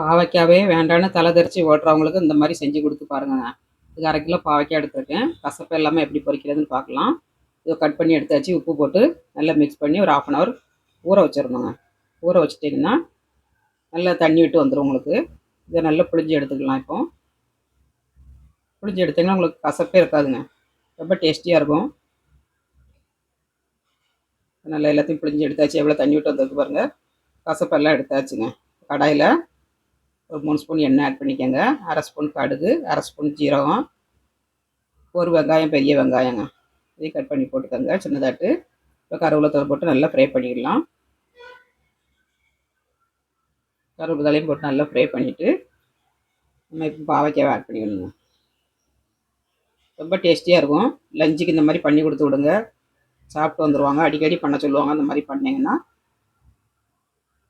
பாவைக்காவே வேண்டான்னு தலை தெரிச்சு ஓட்டுறவங்களுக்கு இந்த மாதிரி செஞ்சு கொடுத்து பாருங்கங்க இது அரை கிலோ பாவைக்காய் எடுத்துருக்கேன். கசப்பு எல்லாமே எப்படி பொரிக்கிறதுன்னு பார்க்கலாம். இதை கட் பண்ணி எடுத்தாச்சு. உப்பு போட்டு நல்லா மிக்ஸ் பண்ணி ஒரு ஆஃப் அன் ஹவர் ஊற வச்சிடணுங்க. ஊற வச்சிட்டிங்கன்னா நல்லா தண்ணி விட்டு வந்துடும் உங்களுக்கு. இதை நல்லா புளிஞ்சு எடுத்துக்கலாம் இப்போ. புளிஞ்சு எடுத்திங்கன்னா உங்களுக்கு கசப்பே இருக்காதுங்க. ரொம்ப டேஸ்டியாக இருக்கும். நல்லா எல்லாத்தையும் புளிஞ்சு எடுத்தாச்சு. எவ்வளோ தண்ணி விட்டு வந்ததுக்கு பாருங்கள் கசப்பெல்லாம் எடுத்தாச்சுங்க. கடாயில் ஒரு மூணு ஸ்பூன் எண்ணெய் ஆட் பண்ணிக்கோங்க. அரை ஸ்பூன் கடுகு அரை ஸ்பூன் ஜீரகம் ஒரு வெங்காயம் பெரிய வெங்காயங்க. இதையும் கட் பண்ணி போட்டுக்கோங்க சின்னதாட்டு. இப்போ கருவேலத்தலை போட்டு நல்லா ஃப்ரை பண்ணிடலாம். கருவேலத்தையும் போட்டு நல்லா ஃப்ரை பண்ணிவிட்டு நம்ம இப்போ பாவைக்காவை ஆட் பண்ணிக்கணுங்க ரொம்ப டேஸ்டியாக இருக்கும். லஞ்சுக்கு இந்த மாதிரி பண்ணி கொடுத்து விடுங்க. சாப்பிட்டு வந்துடுவாங்க அடிக்கடி பண்ண சொல்லுவாங்க அந்த மாதிரி பண்ணிங்கன்னா.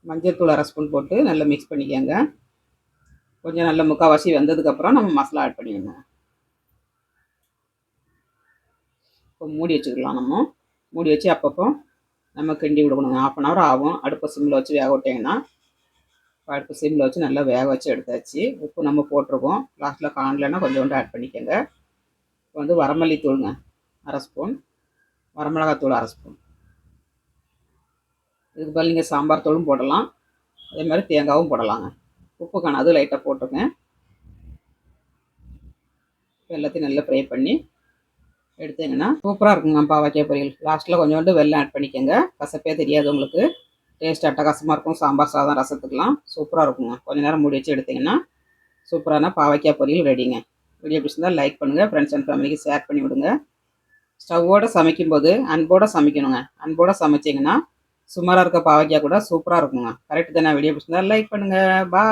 மஞ்சள் தூள் அரை ஸ்பூன் போட்டு நல்லா மிக்ஸ் பண்ணிக்கோங்க. கொஞ்சம் நல்ல முக்கால்வாசி வெந்ததுக்கப்புறம் நம்ம மசாலா ஆட் பண்ணிடணும். இப்போ மூடி வச்சுக்கலாம் நம்ம. மூடி வச்சு அப்பப்போ நம்ம கிண்டி விடணும். ஆஃப் அன் ஹவர் ஆகும். அடுப்பை சிம்மில் வச்சு வேக விட்டிங்கன்னா அடுப்பு சிம்மில் வச்சு நல்லா வேக வச்சு எடுத்தாச்சு. உப்பு நம்ம போட்டிருக்கோம். லாஸ்ட்டில் காணலைன்னா கொஞ்சோண்டு ஆட் பண்ணிக்கோங்க. இப்போ வந்து வரமல்லி தூளுங்க அரை ஸ்பூன் வரமிளகாத்தூள் அரை ஸ்பூன் இதுக்கு பதில் நீங்கள் சாம்பார் தூளும் போடலாம். அதே மாதிரி தேங்காவும் போடலாங்க. உப்பு காணாது லைட்டாக போட்டுருங்க எல்லாத்தையும் நல்லா ஃப்ரை பண்ணி எடுத்தீங்கன்னா சூப்பராக இருக்குங்க பாவக்காய் பொரியல். லாஸ்ட்டில் கொஞ்சோண்டு வெள்ளம் ஆட் பண்ணிக்கோங்க. கசப்பே தெரியாது உங்களுக்கு. டேஸ்ட் அட்டகாசமாக இருக்கும். சாம்பார் சாதம் ரசத்துக்கெலாம் சூப்பராக இருக்குங்க. கொஞ்சம் நேரம் மூடி வச்சு எடுத்திங்கன்னா சூப்பரான பாவைக்காய் பொரியல் ரெடிங்க வீடியோ பிடிச்சிருந்தால் லைக் பண்ணுங்கள் ஃப்ரெண்ட்ஸ் அண்ட் ஃபேமிலிக்கு ஷேர் பண்ணி விடுங்க. ஸ்டவ்வோடு சமைக்கும்போது அன்போடு சமைக்கணுங்க. அன்போடு சமைச்சிங்கன்னா சுமாராக இருக்க பாவைக்காய் கூட சூப்பராக இருக்குங்க. கரெக்டு தானே? வீடியோ பிடிச்சிருந்தால் லைக் பண்ணுங்கள் பா